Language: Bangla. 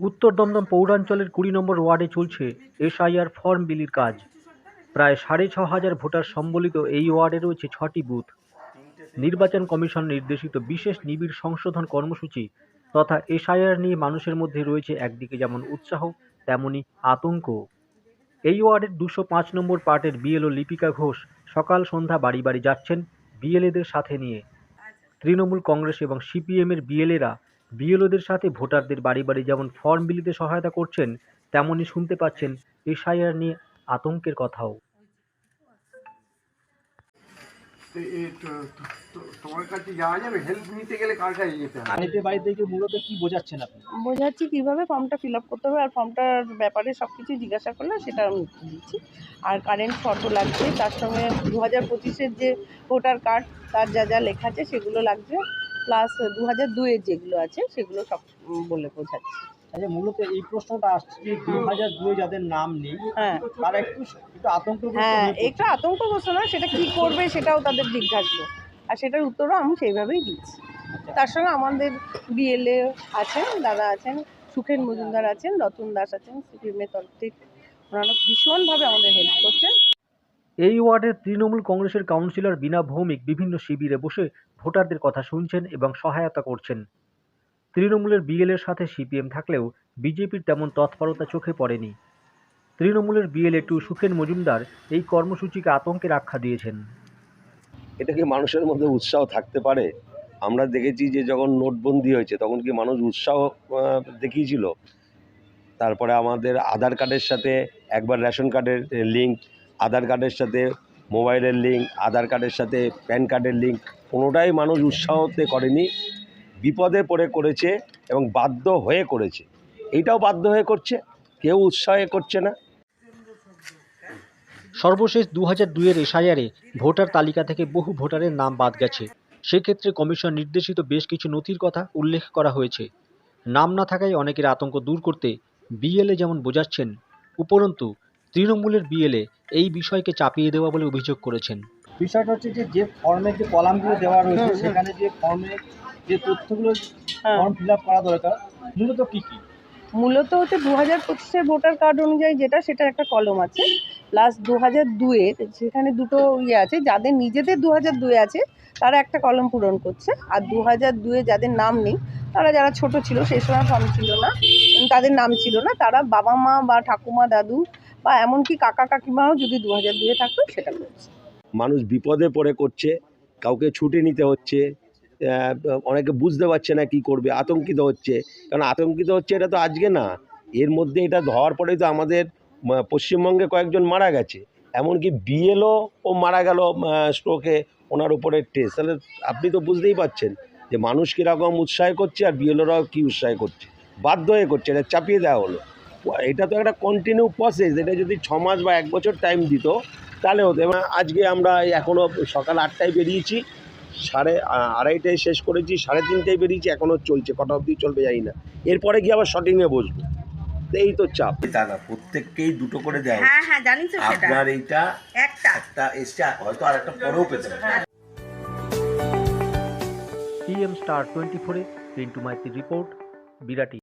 উত্তর দমদম পৌরাঞ্চলের কুড়ি নম্বর ওয়ার্ডে চলছে এসআইআর ফর্ম বিলির কাজ। প্রায় সাড়ে ছ হাজার ভোটার সম্বলিত এই ওয়ার্ডে রয়েছে ছটি বুথ। নির্বাচন কমিশন নির্দেশিত বিশেষ নিবিড় সংশোধন কর্মসূচি তথা এসআইআর নিয়ে মানুষের মধ্যে রয়েছে একদিকে যেমন উৎসাহ, তেমনি আতঙ্ক। এই ওয়ার্ডের দুশো পাঁচ নম্বর পার্টের বিএলও লিপিকা ঘোষ সকাল সন্ধ্যা বাড়ি বাড়ি যাচ্ছেন বিএলএদের সাথে নিয়ে। তৃণমূল কংগ্রেস এবং সিপিএমের বিএলএরা বিএলওদের সাথে ভোটারদের বাড়ি বাড়ি যেমন ফর্ম বিলিতে সহায়তা করছেন তেমনই শুনতে পাচ্ছেন এসআইআর নিয়ে আতঙ্কের কথাও। তো এ তো- তো- তো- তোমার কাছে যাওয়া যাবে? হেল্প নিতে গেলে কার কাছে যেতে হবে? বাড়িতে বাড়ি থেকে মূলত কি বোঝাচ্ছেন আপনি? বোঝাচ্ছি কীভাবে ফর্মটা ফিল আপ করতে হবে আর ফর্মটার ব্যাপারে সব কিছু জিজ্ঞাসা করলে সেটা আমি দিচ্ছি। আর কারেন্ট ফটো তার সঙ্গে দু হাজার পঁচিশের যে ভোটার কার্ড তার যা যা লেখা আছে সেগুলো লাগছে প্লাস দু হাজার দুয়ের যেগুলো আছে সেগুলো সব বলে বোঝাচ্ছি। আচ্ছা মূলত এই প্রশ্নটা আসছে যে দু হাজার দুয়ে যাদের নাম নেই হ্যাঁ। তারা একটু একটু আতঙ্ক হ্যাঁ একটু আতঙ্কগ্রস্ত না সেটা কি করবে সেটাও তাদের জিজ্ঞাসা। আর সেটার উত্তরও আমি সেইভাবেই দিচ্ছি। তার সঙ্গে আমাদের বিএলএ আছেন দাদা আছেন সুখেন মজুমদার আছেন রতন দাস আছেন সিপিএমের তরফ থেকে ওনারা ভীষণভাবে আমাদের হেল্প করছেন। এই ওয়ার্ডের তৃণমূল কংগ্রেসের কাউন্সিলর বিনা ভৌমিক বিভিন্ন শিবিরে বসে ভোটারদের কথা শুনছেন এবং সহায়তা করছেন। তৃণমূলের বিএলের সাথে সিপিএম থাকলেও বিজেপির তেমন তৎপরতা চোখে পড়েনি। তৃণমূলের বিএলএ টু সুখেন মজুমদার এই কর্মসূচিকে আতঙ্কের আখ্যা দিয়েছেন। এটা কি মানুষের মধ্যে উৎসাহ থাকতে পারে? আমরা দেখেছি যে যখন নোটবন্দি হয়েছে, তখন কি মানুষ উৎসাহ দেখিয়েছিল? তারপরে আমাদের আধার কার্ডের সাথে একবার রেশন কার্ডের লিঙ্ক আধার কার্ডের সাথে মোবাইলের লিঙ্ক, আধার কার্ডের সাথে প্যান কার্ডের লিঙ্ক কোনোটাই মানুষ উৎসাহতে করেনি, বিপদে পড়ে করেছে এবং বাধ্য হয়ে করেছে। এইটাও বাধ্য হয়ে করছে, কেউ উৎসাহে করছে না। সর্বশেষ দু হাজার দুইয়ের এসআইআরে ভোটার তালিকা থেকে বহু ভোটারের নাম বাদ গেছে। সেক্ষেত্রে কমিশন নির্দেশিত বেশ কিছু নথির কথা উল্লেখ করা হয়েছে। নাম না থাকায় অনেকের আতঙ্ক দূর করতে বিএলএ যেমন বোঝাচ্ছেন, উপরন্তু তৃণমূলের বিএলএ এই বিষয়কে চাপিয়ে দেওয়া বলে অভিযোগ করেছেন। বিষয়টা হচ্ছে যে যে ফর্মের যে কলামগুলো দেওয়া রয়েছে। সেখানে যে ফর্মে যে তথ্যগুলো হ্যাঁ। ফর্ম ফিল আপ করা দরকার মূলত কি কি? মূলত হচ্ছে দু হাজার পঁচিশের ভোটার কার্ড অনুযায়ী যেটা সেটা একটা কলম আছে। প্লাস দু হাজার দুয়ের সেখানে দুটো ইয়ে আছে যাদের নিজেদের দু হাজার দুয়ে আছে তারা একটা কলম পূরণ করছে। আর দু হাজার দুয়ে যাদের নাম নেই তারা যারা ছোট ছিল সেই সময় ফর্ম ছিল না তাদের নাম ছিল না তারা বাবা মা বা ঠাকুমা দাদু বা এমনকি কাকা কাকিমাও যদি দু হাজার দুয়ে থাকতো, সেটা করছে। মানুষ বিপদে পড়ে করছে, কাউকে ছুটে নিতে হচ্ছে অনেকে বুঝতে পারছে না কি করবে, আতঙ্কিত হচ্ছে। কারণ আতঙ্কিত হচ্ছে এটা তো আজকে না, এর মধ্যে এটা হওয়ার পরেই তো আমাদের পশ্চিমবঙ্গে কয়েকজন মারা গেছে। এমনকি বিএলও ও মারা গেল স্ট্রোকে ওনার উপরে টেস্ট। তাহলে আপনি তো বুঝতেই পারছেন যে মানুষ কীরকম উৎসাহ করছে আর বিএলওরাও কী উৎসাহ করছে। বাধ্য হয়ে করছে, এটা চাপিয়ে দেওয়া হলো। এটা তো একটা কন্টিনিউ প্রসেস এটা যদি ছ মাস বা এক বছর টাইম দিত তাহলে হতো। এবং আজকে আমরা এখনও সকাল আটটায় বেরিয়েছি সাড়ে আড়াইটায় শেষ করেছি সাড়ে তিনটায় বেরিয়েছি এখনও চলছে কটা অবধি চলবে জানি না। এরপরে গিয়ে আবার শটিংয়ে বসবো। তো এই তো চাপ। দাদা প্রত্যেককেই দুটো করে দেওয়া হ্যাঁ হ্যাঁ জানি তো সেটা। আপনার এইটা একটা। একটা এসছে হয়তো আর একটা পরেও পেতে পারে। পিএম স্টার টোয়েন্টি ফোরে পিন্টু মাইতির রিপোর্ট বিরাটি